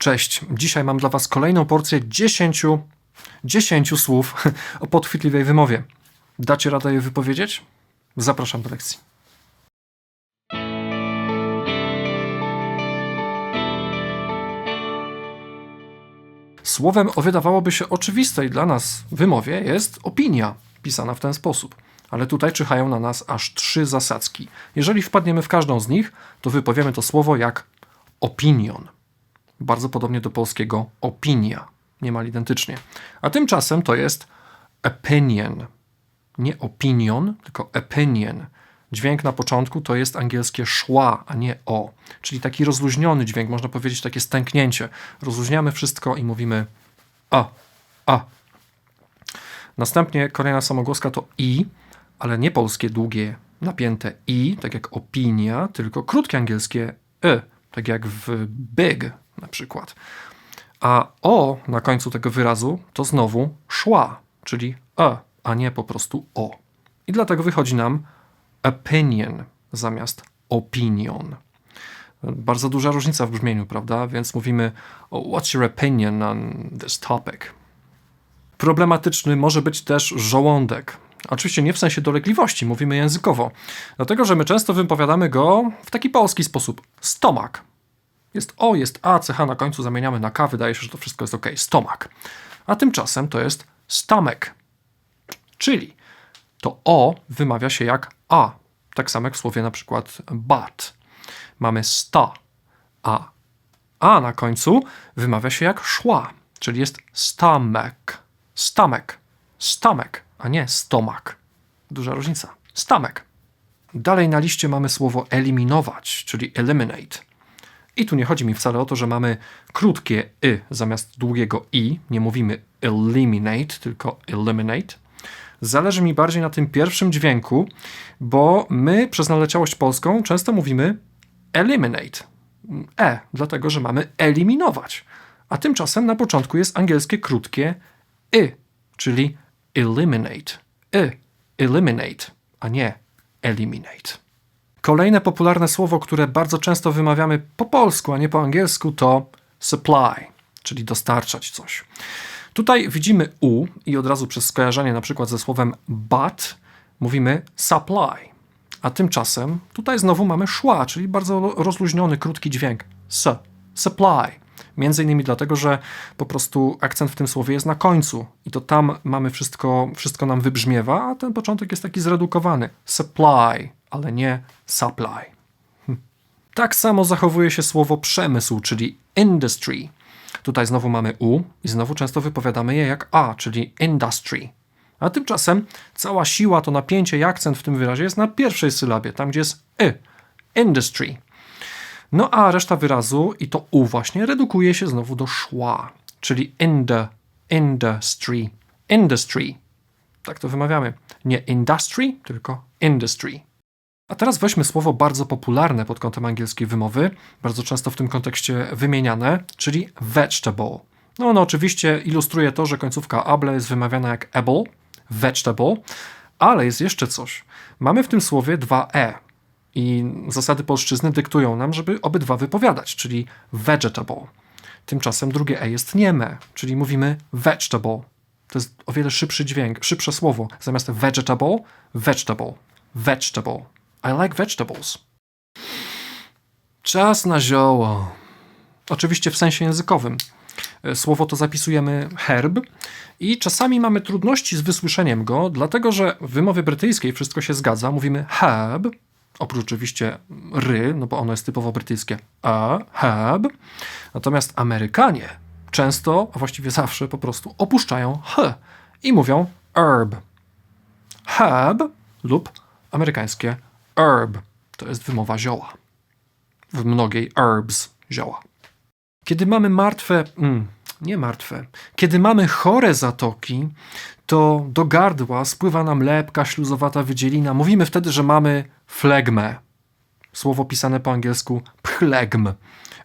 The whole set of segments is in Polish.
Cześć. Dzisiaj mam dla Was kolejną porcję 10, 10 słów o podchwytliwej wymowie. Dacie radę je wypowiedzieć? Zapraszam do lekcji. Słowem o wydawałoby się oczywistej dla nas wymowie jest opinia, pisana w ten sposób. Ale tutaj czyhają na nas aż trzy zasadzki. Jeżeli wpadniemy w każdą z nich, to wypowiemy to słowo jak opinion. Bardzo podobnie do polskiego opinia, niemal identycznie. A tymczasem to jest opinion. Nie opinion, tylko opinion. Dźwięk na początku to jest angielskie szła, a nie o. Czyli taki rozluźniony dźwięk, można powiedzieć takie stęknięcie. Rozluźniamy wszystko i mówimy a, a. Następnie kolejna samogłoska to i, ale nie polskie długie, napięte i, tak jak opinia, tylko krótkie angielskie y, tak jak w big na przykład. A o na końcu tego wyrazu to znowu szła, czyli e, a nie po prostu o. I dlatego wychodzi nam opinion zamiast opinion. Bardzo duża różnica w brzmieniu, prawda? Więc mówimy What's your opinion on this topic? Problematyczny może być też żołądek. Oczywiście nie w sensie dolegliwości, mówimy językowo, dlatego że my często wypowiadamy go w taki polski sposób. Stomak. Jest o, jest a, ch na końcu zamieniamy na k, wydaje się, że to wszystko jest ok. Stomak. A tymczasem to jest stamek. Czyli to o wymawia się jak a. Tak samo jak w słowie na przykład but. Mamy sta, a a na końcu wymawia się jak szła, czyli jest stamek. Stamek. Stamek, a nie stomak. Duża różnica. Stamek. Dalej na liście mamy słowo eliminować, czyli eliminate. I tu nie chodzi mi wcale o to, że mamy krótkie y zamiast długiego i. Nie mówimy eliminate, tylko eliminate. Zależy mi bardziej na tym pierwszym dźwięku, bo my przez naleciałość polską często mówimy eliminate. E, dlatego że mamy eliminować. A tymczasem na początku jest angielskie krótkie y, czyli eliminate. Y, eliminate, a nie eliminate. Kolejne popularne słowo, które bardzo często wymawiamy po polsku, a nie po angielsku, to supply, czyli dostarczać coś. Tutaj widzimy u i od razu przez skojarzenie na przykład ze słowem but mówimy supply. A tymczasem tutaj znowu mamy szła, czyli bardzo rozluźniony, krótki dźwięk. S, supply. Między innymi dlatego, że po prostu akcent w tym słowie jest na końcu i to tam mamy wszystko, wszystko nam wybrzmiewa, a ten początek jest taki zredukowany. Supply, ale nie supply. Hm. Tak samo zachowuje się słowo przemysł, czyli industry. Tutaj znowu mamy u i znowu często wypowiadamy je jak a, czyli industry. A tymczasem cała siła, to napięcie i akcent w tym wyrazie jest na pierwszej sylabie, tam gdzie jest y, industry. No a reszta wyrazu i to u właśnie redukuje się znowu do szła, czyli in the, industry, industry. Tak to wymawiamy. Nie industry, tylko industry. A teraz weźmy słowo bardzo popularne pod kątem angielskiej wymowy, bardzo często w tym kontekście wymieniane, czyli vegetable. No no oczywiście ilustruje to, że końcówka able jest wymawiana jak able, vegetable, ale jest jeszcze coś. Mamy w tym słowie dwa e, i zasady polszczyzny dyktują nam, żeby obydwa wypowiadać, czyli vegetable. Tymczasem drugie e jest nieme, czyli mówimy vegetable. To jest o wiele szybszy dźwięk, szybsze słowo. Zamiast vegetable, vegetable, vegetable. I like vegetables. Czas na zioło. Oczywiście w sensie językowym. Słowo to zapisujemy herb i czasami mamy trudności z wysłyszeniem go, dlatego że w wymowie brytyjskiej wszystko się zgadza. Mówimy herb, oprócz oczywiście ry, no bo ono jest typowo brytyjskie, a, herb. Natomiast Amerykanie często, a właściwie zawsze po prostu opuszczają h i mówią herb. Herb lub amerykańskie herb. To jest wymowa zioła. W mnogiej herbs zioła. Kiedy mamy martwe, mm, nie martwe, kiedy mamy chore zatoki, to do gardła spływa nam lepka, śluzowata wydzielina. Mówimy wtedy, że mamy flegmę. Słowo pisane po angielsku phlegm.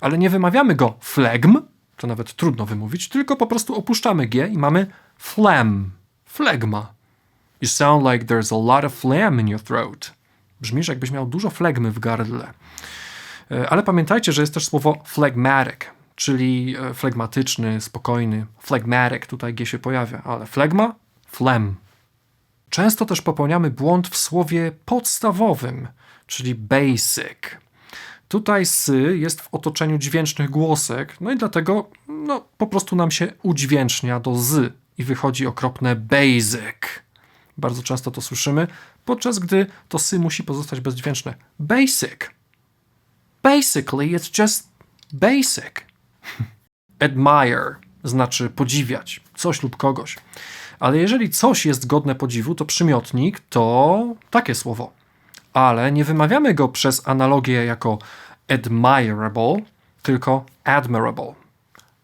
Ale nie wymawiamy go flegm, to nawet trudno wymówić, tylko po prostu opuszczamy G i mamy phlegm. Flegma. You sound like there's a lot of phlegm in your throat. Brzmisz, jakbyś miał dużo flegmy w gardle. E, ale pamiętajcie, że jest też słowo phlegmatic. czyli e, flegmatyczny, spokojny. Phlegmatic, tutaj G się pojawia, ale flegma? Phlegm. Często też popełniamy błąd w słowie podstawowym, czyli basic. Tutaj sy jest w otoczeniu dźwięcznych głosek, no i dlatego no, po prostu nam się udźwięcznia do z i wychodzi okropne basic. Bardzo często to słyszymy, podczas gdy to sy musi pozostać bezdźwięczne. Basic. Basically, it's just basic. Admire znaczy podziwiać coś lub kogoś. Ale jeżeli coś jest godne podziwu, to przymiotnik to takie słowo. Ale nie wymawiamy go przez analogię jako admirable, tylko admirable.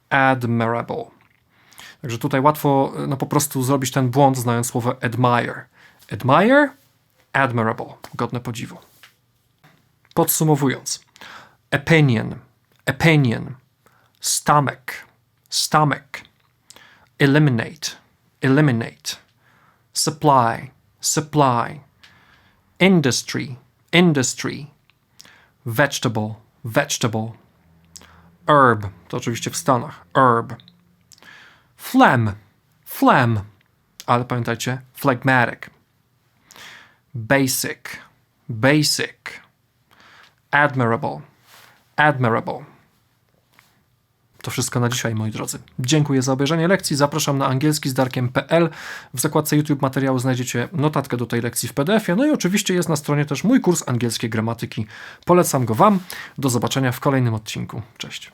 Admirable. Także tutaj łatwo no, po prostu zrobić ten błąd, znając słowo admire. Admire, admirable, godne podziwu. Podsumowując, opinion, opinion, stomach, stomach, eliminate, eliminate, supply, supply, industry, industry, vegetable, vegetable, herb, to oczywiście w Stanach, herb, phlegm, phlegm, ale pamiętajcie, phlegmatic, basic, basic, admirable, admirable. To wszystko na dzisiaj, moi drodzy. Dziękuję za obejrzenie lekcji. Zapraszam na angielski z darkiem.pl. W zakładce YouTube materiału znajdziecie notatkę do tej lekcji w PDF-ie. No i oczywiście jest na stronie też mój kurs angielskiej gramatyki. Polecam go Wam. Do zobaczenia w kolejnym odcinku. Cześć.